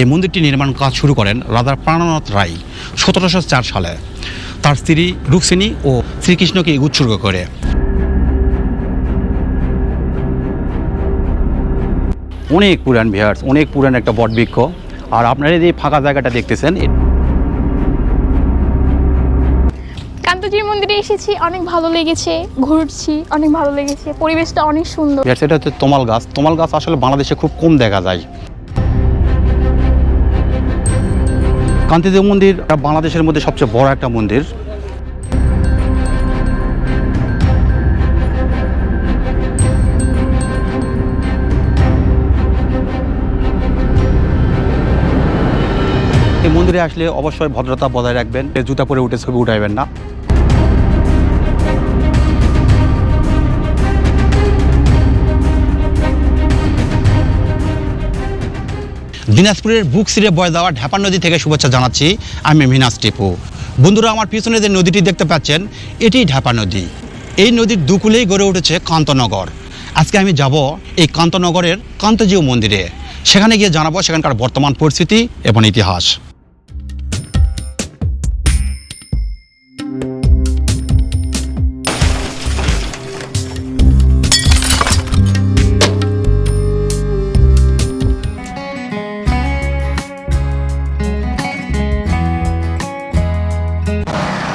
এই মন্দিরটি নির্মাণ কাজ শুরু করেন রাজা প্রাণনাথ রায় সতেরোশো চার সালে। তার স্ত্রী রুক্মিণী ও শ্রীকৃষ্ণকে উৎসর্গ করে। অনেক পুরান বিহার অনেক পুরান একটা বটবৃক্ষ। আর আপনারা যে ফাঁকা জায়গাটা দেখতেছেন কান্তজির মন্দিরে এসেছি অনেক ভালো লেগেছে ঘুরছি অনেক ভালো লেগেছে পরিবেশটা অনেক সুন্দর। সেটা হচ্ছে তমাল গাছ। তমাল গাছ আসলে বাংলাদেশে খুব কম দেখা যায়। কান্তিদেব মন্দির বাংলাদেশের মধ্যে সবচেয়ে বড় একটা মন্দির। এই মন্দিরে আসলে অবশ্যই ভদ্রতা বজায় রাখবেন। জুতা পরে উঠে ছবি উঠাইবেন না। দিনাজপুরের বুক সিরে বয় দেওয়া ঢাপার নদী থেকে শুভেচ্ছা জানাচ্ছি। আমি মিনাস টিপু। বন্ধুরা, আমার পিছনে যে নদীটি দেখতে পাচ্ছেন, এটি ঢাপা নদী। এই নদীর দুকুলেই গড়ে উঠেছে কান্তনগর। আজকে আমি যাব এই কান্তনগরের কান্তজিউ মন্দিরে। সেখানে গিয়ে জানাব সেখানকার বর্তমান পরিস্থিতি এবং ইতিহাস।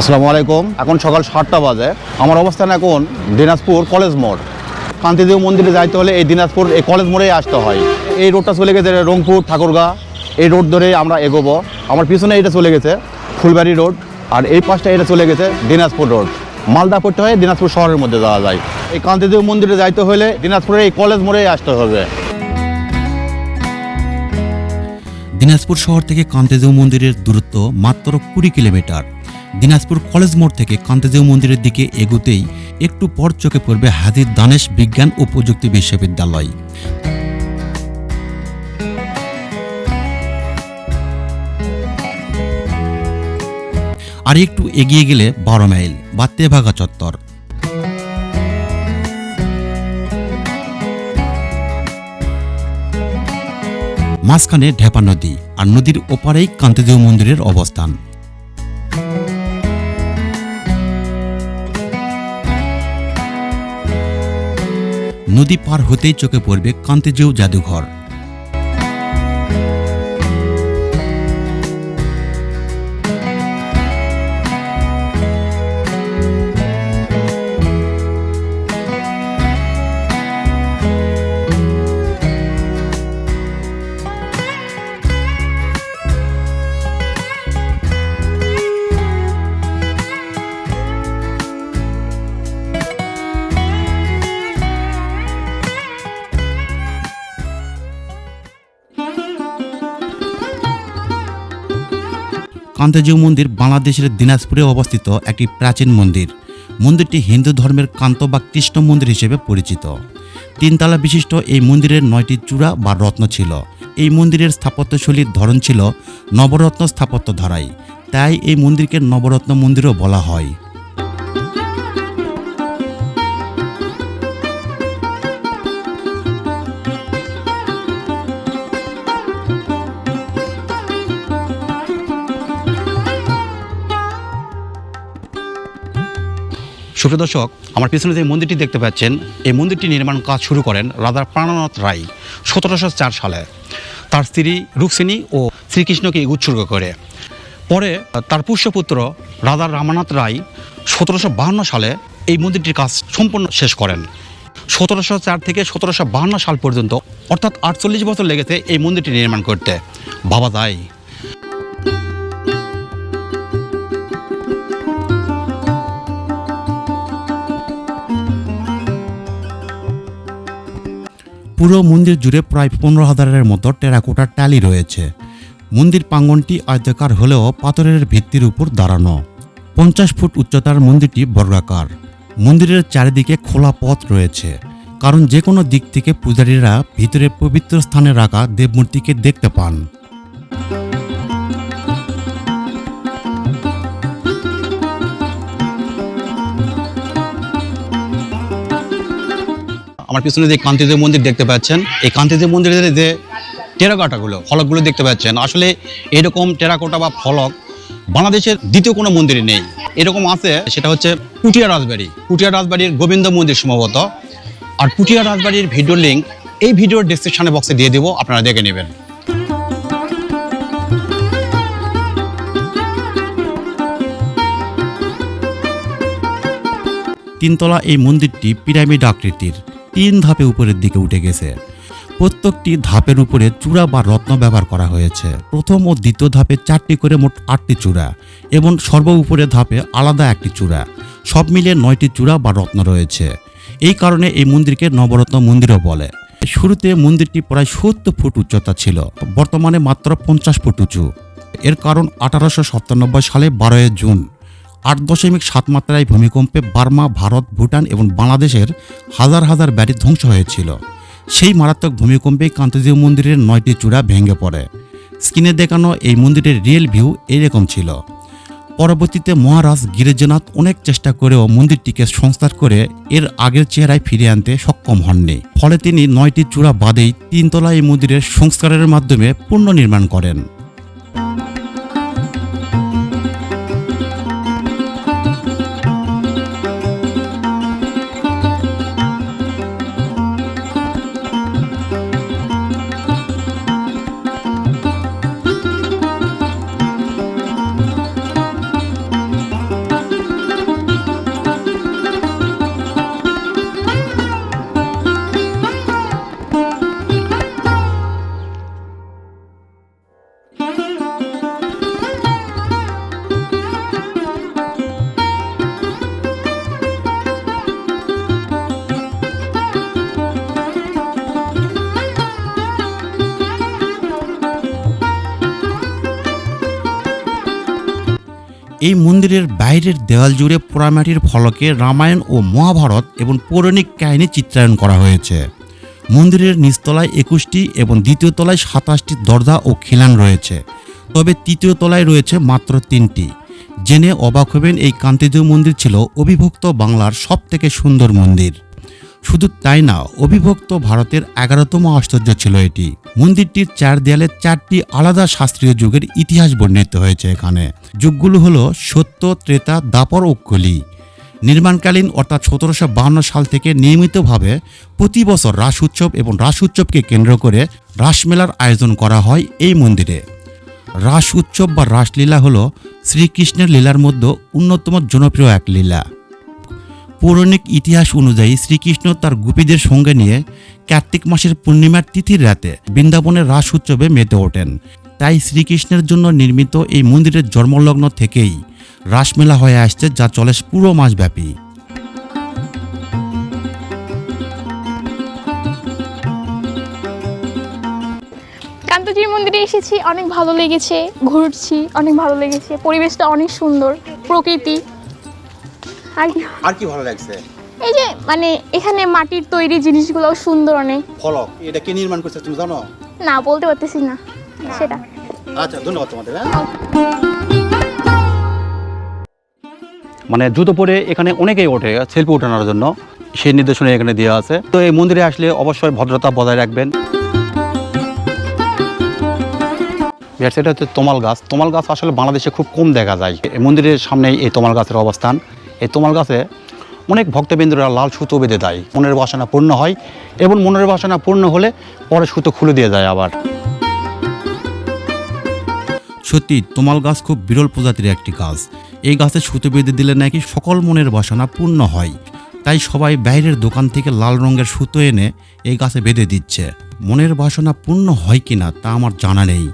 আসসালামু আলাইকুম। এখন সকাল সাতটা বাজে। আমার অবস্থান এখন দিনাজপুর কলেজ মোড়। কান্তিদেব মন্দিরে যাইতে হলে এই দিনাজপুর, এই কলেজ মোড়েই আসতে হয়। এই রোডটা চলে গেছে রংপুর, ঠাকুরগা। এই রোড ধরে আমরা এগোবো। আমার পিছনে এটা চলে গেছে ফুলবাড়ি রোড আর এই পাশটা এটা চলে গেছে দিনাজপুর রোড। মালদা পড়তে হয় দিনাজপুর শহরের মধ্যে যাওয়া যায়। এই কান্তিদেব মন্দিরে যাইতে হলে দিনাজপুরের এই কলেজ মোড়েই আসতে হবে। দিনাজপুর শহর থেকে কান্তেদেও মন্দিরের দূরত্ব মাত্র কুড়ি কিলোমিটার। দিনাজপুর কলেজ মোড় থেকে কান্তেদেও মন্দিরের দিকে এগোতেই একটু পর চোখে পড়বে হাজির দানেশ বিজ্ঞান ও প্রযুক্তি বিশ্ববিদ্যালয়। আর একটু এগিয়ে গেলে বারো মাইল বা তেভাগা চত্বর। মাঝখানে ঢেপা নদী আর নদীর ওপারেই কান্তিদেব মন্দিরের অবস্থান। নদী পার হতেই চোখে পড়বে কান্তিজেউ জাদুঘর। কান্তজিউ মন্দির বাংলাদেশের দিনাজপুরে অবস্থিত একটি প্রাচীন মন্দির। মন্দিরটি হিন্দু ধর্মের কান্ত বা কৃষ্ণ মন্দির হিসেবে পরিচিত। তিনতলা বিশিষ্ট এই মন্দিরের নয়টি চূড়া বা রত্ন ছিল। এই মন্দিরের স্থাপত্যশৈলীর ধরন ছিল নবরত্ন স্থাপত্য ধারায় তাই এই মন্দিরকে নবরত্ন মন্দিরও বলা হয়। সুপ্রিয় দর্শক, আমার পিছনে যে মন্দিরটি দেখতে পাচ্ছেন, এই মন্দিরটি নির্মাণ কাজ শুরু করেন রাজা প্রাণনাথ রায় সতেরোশো চার সালে। তার স্ত্রী রুক্মিণী ও শ্রীকৃষ্ণকে উৎসর্গ করে। পরে তার পুষ্যপুত্র রাজা রামানাথ রায় সতেরোশো বাহান্ন সালে এই মন্দিরটির কাজ সম্পূর্ণ শেষ করেন। সতেরোশো চার থেকে সতেরোশো বাহান্ন সাল পর্যন্ত, অর্থাৎ আটচল্লিশ বছর লেগেছে এই মন্দিরটি নির্মাণ করতে। ভাবা যায় পুরো মন্দির জুড়ে প্রায় পনেরো হাজারের মতো টেরাকোটার ট্যালি রয়েছে। মন্দির প্রাঙ্গনটি আয়তাকার হলেও পাথরের ভিত্তির উপর দাঁড়ানো। পঞ্চাশ ফুট উচ্চতার মন্দিরটি বর্গাকার। মন্দিরের চারিদিকে খোলা পথ রয়েছে, কারণ যে কোনো দিক থেকে পূজারীরা ভিতরে পবিত্র স্থানে রাখা দেবমূর্তিকে দেখতে পান। আমার পিছনে যে কান্তিদেব মন্দির দেখতে পাচ্ছেন, এই কান্তিদেব মন্দিরের যে টেরাকোটাগুলো, ফলকগুলো দেখতে পাচ্ছেন, আসলে এরকম টেরাকোটা বা ফলক বাংলাদেশের দ্বিতীয় কোনো মন্দিরে নেই। এরকম আছে, সেটা হচ্ছে পুটিয়া রাজবাড়ি। পুটিয়া রাজবাড়ির গোবিন্দ মন্দির সম্ভবত। আর পুটিয়া রাজবাড়ির ভিডিও লিঙ্ক এই ভিডিওর ডিসক্রিপশনে বক্সে দিয়ে দেবো, আপনারা দেখে নেবেন। তিনতলা এই মন্দিরটি পিরামিড আকৃতির। তিন ধাপে উপরের দিকে উঠে গেছে। প্রত্যেকটি ধাপের উপরে চূড়া বা রত্ন ব্যবহার করা হয়েছে। প্রথম ও দ্বিতীয় ধাপে চারটি করে মোট আটটি চূড়া এবং সর্ব উপরের ধাপে আলাদা একটি চূড়া। সব মিলিয়ে নয়টি চূড়া বা রত্ন রয়েছে। এই কারণে এই মন্দিরকে নবরত্ন মন্দিরও বলে। শুরুতে মন্দিরটি প্রায় সত্তর ফুট উচ্চতা ছিল, বর্তমানে মাত্র পঞ্চাশ ফুট উঁচু। এর কারণ আঠারোশো সাতানব্বই সালে বারোই জুন। আট দশমিক সাত মাত্রায় ভূমিকম্পে বার্মা, ভারত, ভুটান এবং বাংলাদেশের হাজার হাজার বাড়ি ধ্বংস হয়েছিল। সেই মারাত্মক ভূমিকম্পে কান্তজি মন্দিরের নয়টি চূড়া ভেঙে পড়ে। স্ক্রিনে দেখানো এই মন্দিরের রিয়েল ভিউ এইরকম ছিল। পরবর্তীতে মহারাজ গিরিজনাথ অনেক চেষ্টা করেও মন্দিরটিকে সংস্কার করে এর আগের চেহারায় ফিরিয়ে আনতে সক্ষম হননি। ফলে তিনি নয়টি চূড়া বাদেই তিনতলা এই মন্দিরের সংস্কারের মাধ্যমে পুনর্নির্মাণ করেন। এই মন্দিরের বাইরের দেওয়াল জুড়ে পোড়ামাটির ফলকে রামায়ণ ও মহাভারত এবং পৌরাণিক কাহিনী চিত্রায়ন করা হয়েছে। মন্দিরের নিচতলায় একুশটি এবং দ্বিতীয় তলায় সাতাশটি দরজা ও খিলান রয়েছে। তবে তৃতীয় তলায় রয়েছে মাত্র তিনটি। জেনে অবাক হবেন এই কান্তিদেব মন্দির ছিল অবিভক্ত বাংলার সবথেকে সুন্দর মন্দির। শুধু তাই না, অবিভক্ত ভারতের এগারোতম আশ্চর্য ছিল এটি। মন্দিরটির চার দেয়ালে চারটি আলাদা শাস্ত্রীয় যুগের ইতিহাস বর্ণিত হয়েছে এখানে। যুগগুলো হলো সত্য, ত্রেতা, দাপর ও কলি। নির্মাণকালীন অর্থাৎ সতেরোশো সাল থেকে নিয়মিতভাবে প্রতি বছর রাস উৎসব এবং রাস উৎসবকে কেন্দ্র করে রাসমেলার আয়োজন করা হয় এই মন্দিরে। রাস উৎসব বা রাসলীলা হল শ্রীকৃষ্ণের লীলার মধ্যে অন্যতম জনপ্রিয় এক লীলা। পৌরাণিক ইতিহাস অনুযায়ী শ্রীকৃষ্ণ তার গোপীদের সঙ্গে নিয়ে কার্তিক মাসের পূর্ণিমার তিথির রাতে বৃন্দাবনের রাস উৎসবে মেতে ওঠেন। তাই শ্রীকৃষ্ণের জন্য নির্মিত এই মন্দিরের জন্মলগ্ন থেকেই রাসমেলা হয়ে আসছে, যা চলে পুরো মাসব্যাপী। কান্তজির মন্দিরে এসেছি, অনেক ভালো লেগেছে, ঘুরছি, অনেক ভালো লেগেছে, পরিবেশটা অনেক সুন্দর, প্রকৃতি। আর কি? আর কি ভালো লাগছে? এই যে মানে এখানে মাটির তৈরি জিনিসগুলো সুন্দর অনেক। ফলক এটা কে নির্মাণ করছে তুমি জানো? না বলতে পারতেছি না সেটা। আচ্ছা ধন্যবাদ তোমাদের মানে জুতো পরে এখানে অনেকেই ওঠে সেলফি ওঠানোর জন্য। সেই নির্দেশনা এখানে দেওয়া আছে। তো এই মন্দিরে আসলে অবশ্যই ভদ্রতা বজায় রাখবেন। সেটা হচ্ছে তমাল গাছ। তোমাল গাছ আসলে বাংলাদেশে খুব কম দেখা যায়। এই মন্দিরের সামনেই এই তমাল গাছের অবস্থান। এই তমাল গাছে অনেক ভক্তবৃন্দরা লাল সুতো বেঁধে দেয়। মনের বাসনা পূর্ণ হয় এবং মনের বাসনা পূর্ণ হলে পরে সুতো খুলে দিয়ে যায় আবার। সত্যি, তোমাল গাছ খুব বিরল প্রজাতির একটি গাছ। এই গাছে সুতো বেঁধে দিলে নাকি সকল মনের বাসনা পূর্ণ হয়। তাই সবাই বাইরের দোকান থেকে লাল রঙের সুতো এনে এই গাছে বেঁধে দিচ্ছে। মনের বাসনা পূর্ণ হয় কিনা তা আমার জানা নেই।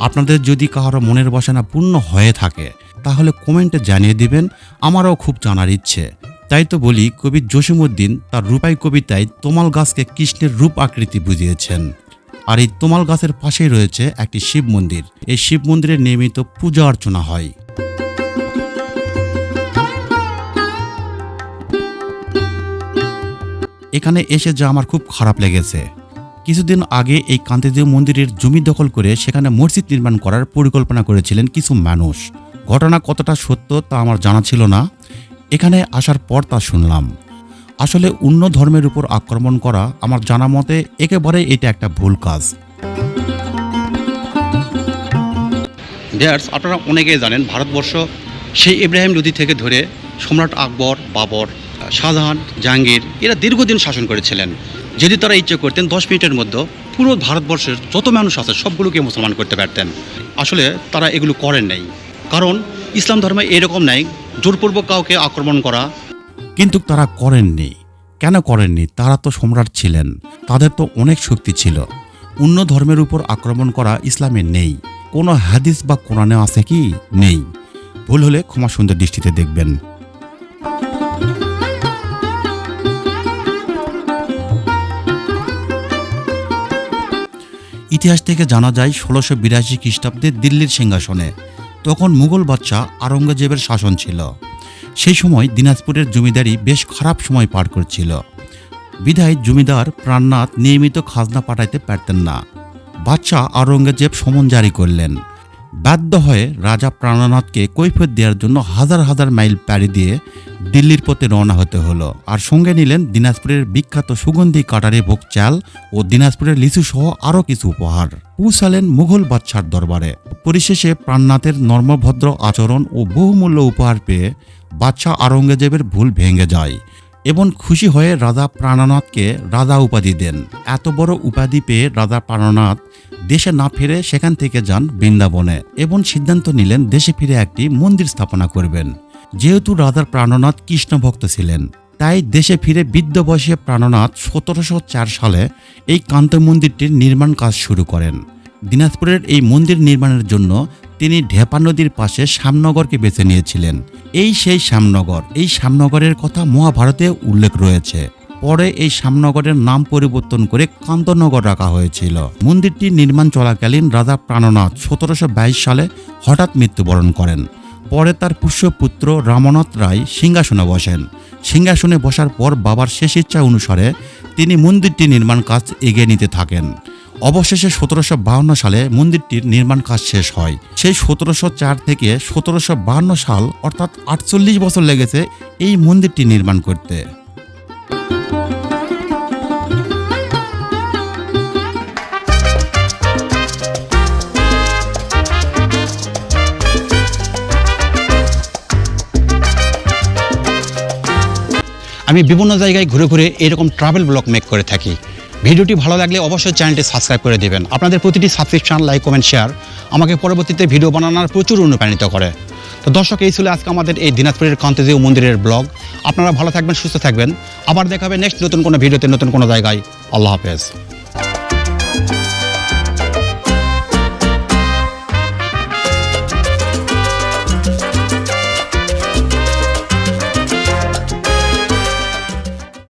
আপনাদের যদি কারও মনের বাসনা পূর্ণ হয়ে থাকে, তাহলে কমেন্টে জানিয়ে দিবেন, আমারও খুব জানার ইচ্ছে। তাই তো বলি, কবি জসিমুদ্দিন তার রূপাই কবিতায় তোমাল গাছকে কৃষ্ণের রূপ আকৃতি বুঝিয়েছেন। আর এই তোমাল গাছের পাশেই রয়েছে একটি শিব মন্দির। এই শিব মন্দিরে নিয়মিত পূজা অর্চনা হয়। এখানে এসে যা আমার খুব খারাপ লেগেছে। কিছুদিন আগে এই কান্তিদেব মন্দিরের জমি দখল করে সেখানে মসজিদ নির্মাণ করার পরিকল্পনা করেছিলেন কিছু মানুষ। ঘটনা কতটা সত্য তা আমার জানা ছিল না। এখানে আসার পর তা শুনলাম। আসলে অন্য ধর্মের উপর আক্রমণ করা আমার জানা মতে একেবারে এটা একটা ভুল কাজ। আপনারা অনেকেই জানেন ভারতবর্ষ, সেই ইব্রাহিম লোদি থেকে ধরে সম্রাট আকবর, বাবর, শাহজাহান, জাহাঙ্গীর, এরা দীর্ঘদিন শাসন করেছিলেন। যদি তারা ইচ্ছে করতেন, দশ মিনিটের মধ্যে পুরো ভারতবর্ষের যত মানুষ আছে, সবগুলোকে মুসলমান করতে পারতেন। আসলে তারা এগুলো করেন নাই। কারণ ইসলাম ধর্মে এরকম নাই, জোরপূর্বক কাউকে আক্রমণ করা। কিন্তু তারা করেননি কেন করেননি তারা তো সম্রাট ছিলেন। তাদের তো অনেক শক্তি ছিল। অন্য ধর্মের উপর আক্রমণ করা ইসলামে নেই। কোনো হাদিস বা কোরআনে আছে কি? নেই। ভুল হলে ক্ষমা সুন্দর দৃষ্টিতে দেখবেন। ইতিহাস থেকে জানা যায়, ষোলোশো বিরাশি খ্রিস্টাব্দে দিল্লির সিংহাসনে তখন মুঘল বাদশাহ আরঙ্গজেবের শাসন ছিল। সেই সময় দিনাজপুরের জমিদারি বেশ খারাপ সময় পার করছিল। বিধায় জমিদার প্রাণনাথ নিয়মিত খাজনা পাঠাইতে পারতেন না। বাদশাহ আরঙ্গজেব সমন জারি করলেন। বাধ্য হয়ে রাজা প্রাণনাথকে কৈফিয়ত দেওয়ার জন্য হাজার হাজার মাইল পাড়ি দিয়ে দিল্লির পথে রওনা হতে হলো। আর সঙ্গে নিলেন দিনাজপুরের বিখ্যাত সুগন্ধি কাটারি ভোগ চাল ও দিনাজপুরের লিচু সহ আরও কিছু উপহার। পৌঁছালেন মুঘল বাদশার দরবারে। পরিশেষে প্রাণনাথের নর্মভদ্র আচরণ ও বহুমূল্য উপহার পেয়ে বাদশাহ আওরঙ্গজেবের ভুল ভেঙে যায় এবং খুশি হয়ে রাজা প্রাণনাথকে রাজা উপাধি দেন। এত বড় উপাধি পেয়ে রাজা প্রাণনাথ দেশে না ফিরে সেখান থেকে যান বৃন্দাবনে এবং সিদ্ধান্ত নিলেন দেশে ফিরে একটি মন্দির স্থাপনা করবেন। যেহেতু রাজার প্রাণনাথ কৃষ্ণ ভক্ত ছিলেন, তাই দেশে ফিরে বৃদ্ধ বয়সে প্রাণনাথ সতেরোশো চার সালে এই কান্ত মন্দিরটির নির্মাণ কাজ শুরু করেন। দিনাজপুরের এই মন্দির নির্মাণের জন্য তিনি ঢেপা নদীর পাশে শ্যামনগরকে বেছে নিয়েছিলেন। এই সেই শ্যামনগর, এই শ্যামনগরের কথা মহাভারতে উল্লেখ রয়েছে। পরে এই শ্যামনগরের নাম পরিবর্তন করে কান্তনগর রাখা হয়েছিল। মন্দিরটি নির্মাণ চলাকালীন রাজা প্রাণনাথ সতেরোশো বাইশ সালে হঠাৎ মৃত্যুবরণ করেন। পরে তার পুষ্যপুত্র রামনাথ রায় সিংহাসনে বসেন। সিংহাসনে বসার পর বাবার শেষ ইচ্ছা অনুসারে তিনি মন্দিরটি নির্মাণ কাজ এগিয়ে নিতে থাকেন। অবশেষে সতেরোশো বাহান্ন সালে মন্দিরটির নির্মাণ কাজ শেষ হয়। সেই সতেরোশো চার থেকে সতেরোশো বাহান্ন সাল অর্থাৎ আটচল্লিশ বছর লেগেছে এই মন্দিরটি নির্মাণ করতে। আমি বিভিন্ন জায়গায় ঘুরে ঘুরে এরকম ট্রাভেল ব্লগ মেক করে থাকি। ভিডিওটি ভালো লাগলে অবশ্যই চ্যানেলটি সাবস্ক্রাইব করে দেবেন। আপনাদের প্রতিটি সাবস্ক্রিপশন লাইক কমেন্ট শেয়ার আমাকে পরবর্তীতে ভিডিও বানানোর প্রচুর অনুপ্রাণিত করে। তো দর্শক, এই ছিল আজকে আমাদের এই দিনাজপুরের কান্তজীব মন্দিরের ব্লগ আপনারা ভালো থাকবেন, সুস্থ থাকবেন। আবার দেখাবে নেক্সট নতুন কোনো ভিডিওতে, নতুন কোনো জায়গায়। আল্লাহ হাফেজ।